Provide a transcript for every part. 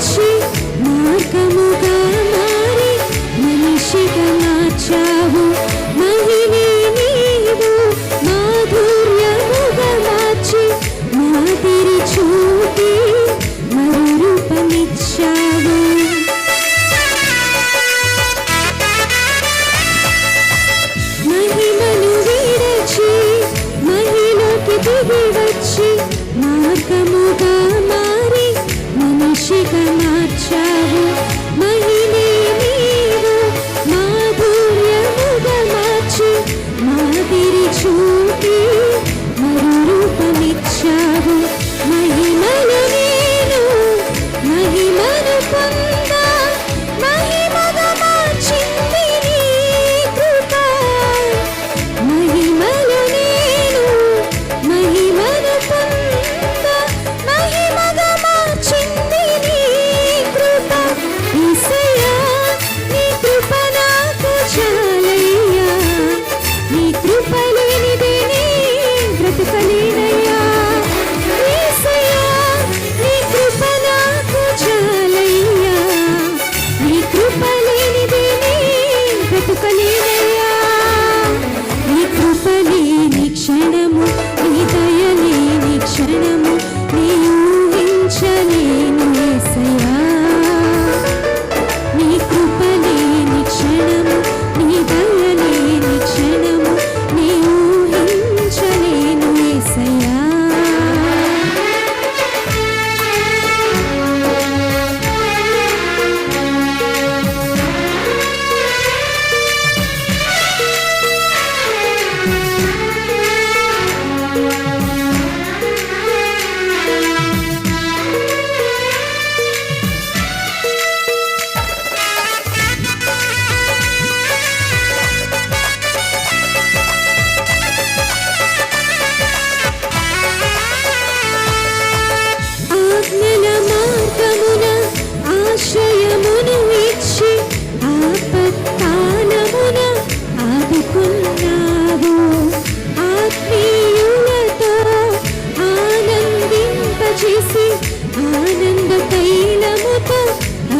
మార్చి మార్గముగా మారి మనిషిగా మార్చావు. మహిమే నీవు మాధుర్యముగా మార్చి మాదిరి చూపి మార్గం Come on. ఆనంద తైలముతో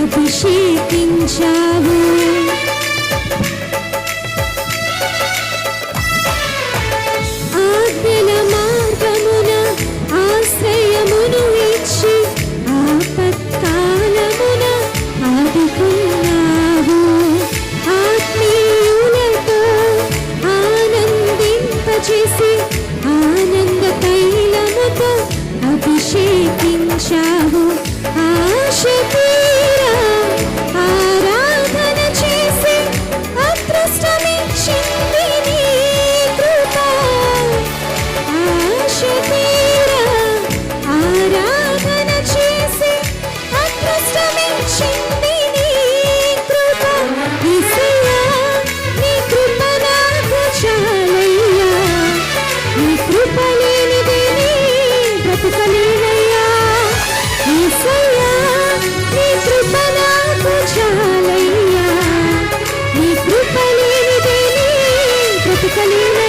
అభిషేకించావు. Natalie!